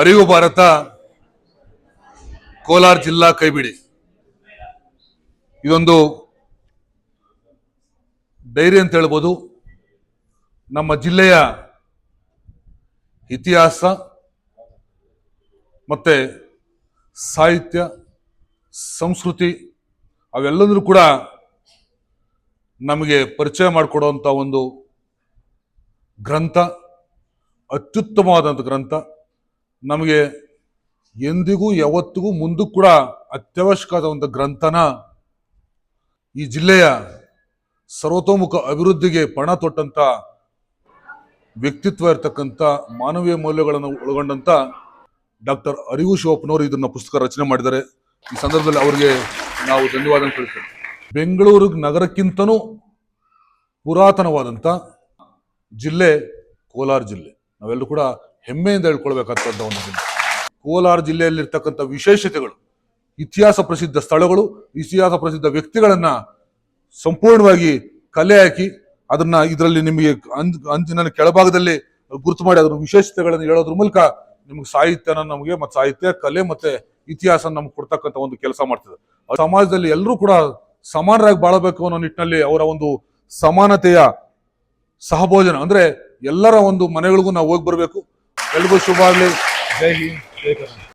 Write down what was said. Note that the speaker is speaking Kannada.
ಅರಿವು ಭಾರತ, ಕೋಲಾರ ಜಿಲ್ಲಾ ಕೈಬಿಡಿ. ಇದೊಂದು ಡೈರಿ ಅಂತ ಹೇಳ್ಬೋದು. ನಮ್ಮ ಜಿಲ್ಲೆಯ ಇತಿಹಾಸ ಮತ್ತೆ ಸಾಹಿತ್ಯ, ಸಂಸ್ಕೃತಿ ಅವೆಲ್ಲಂದ್ರೂ ಕೂಡ ನಮಗೆ ಪರಿಚಯ ಮಾಡಿಕೊಡುವಂಥ ಒಂದು ಗ್ರಂಥ ಅತ್ಯುತ್ತಮವಾದಂಥ ಗ್ರಂಥ. ನಮಗೆ ಎಂದಿಗೂ ಯಾವತ್ತಿಗೂ ಮುಂದೂ ಕೂಡ ಅತ್ಯವಶ್ಯಕವಾದ ಒಂದು ಗ್ರಂಥನ ಈ ಜಿಲ್ಲೆಯ ಸರ್ವತೋಮುಖ ಅಭಿವೃದ್ಧಿಗೆ ಪಣ ತೊಟ್ಟಂತ ವ್ಯಕ್ತಿತ್ವ ಇರತಕ್ಕಂಥ ಮಾನವೀಯ ಮೌಲ್ಯಗಳನ್ನು ಒಳಗೊಂಡಂತ ಡಾಕ್ಟರ್ ಅರಿವು ಶಿವಪ್ಪನವರು ಇದನ್ನ ಪುಸ್ತಕ ರಚನೆ ಮಾಡಿದ್ದಾರೆ. ಈ ಸಂದರ್ಭದಲ್ಲಿ ಅವರಿಗೆ ನಾವು ಧನ್ಯವಾದ ತಿಳಿಸ್ತೇವೆ. ಬೆಂಗಳೂರು ನಗರಕ್ಕಿಂತನೂ ಪುರಾತನವಾದಂಥ ಜಿಲ್ಲೆ ಕೋಲಾರ ಜಿಲ್ಲೆ. ನಾವೆಲ್ಲರೂ ಕೂಡ ಹೆಮ್ಮೆಯಿಂದ ಹೇಳ್ಕೊಳ್ಬೇಕಾದಂಥ ಒಂದು ದಿನ. ಕೋಲಾರ ಜಿಲ್ಲೆಯಲ್ಲಿರ್ತಕ್ಕಂಥ ವಿಶೇಷತೆಗಳು, ಇತಿಹಾಸ ಪ್ರಸಿದ್ಧ ಸ್ಥಳಗಳು, ಇತಿಹಾಸ ಪ್ರಸಿದ್ಧ ವ್ಯಕ್ತಿಗಳನ್ನು ಸಂಪೂರ್ಣವಾಗಿ ಕಲೆ ಹಾಕಿ ಅದನ್ನ ಇದರಲ್ಲಿ ನಿಮಗೆ ಅಂಜ್, ಅಂಚಿನ ಕೆಳಭಾಗದಲ್ಲಿ ಗುರುತು ಮಾಡಿ ಅದರ ವಿಶೇಷತೆಗಳನ್ನು ಹೇಳೋದ್ರ ಮೂಲಕ ನಿಮ್ಗೆ ಸಾಹಿತ್ಯನ ನಮಗೆ ಮತ್ತೆ ಸಾಹಿತ್ಯ, ಕಲೆ ಮತ್ತೆ ಇತಿಹಾಸ ನಮ್ಗೆ ಕೊಡ್ತಕ್ಕಂಥ ಒಂದು ಕೆಲಸ ಮಾಡ್ತದೆ. ಸಮಾಜದಲ್ಲಿ ಎಲ್ಲರೂ ಕೂಡ ಸಮಾನರಾಗಿ ಬಾಳಬೇಕು ಅನ್ನೋ ನಿಟ್ಟಿನಲ್ಲಿ ಅವರ ಒಂದು ಸಮಾನತೆಯ ಸಹಭೋಜನ, ಅಂದ್ರೆ ಎಲ್ಲರ ಒಂದು ಮನೆಗಳಿಗೂ ನಾವು ಹೋಗಿ ಬರಬೇಕು. ಎಲ್ರಿಗೂ ಶುಭ ಆಗ್ಲಿ ಜೈ ಹಿಂದ್ ಜೈ ಕರ್ನಾಟಕ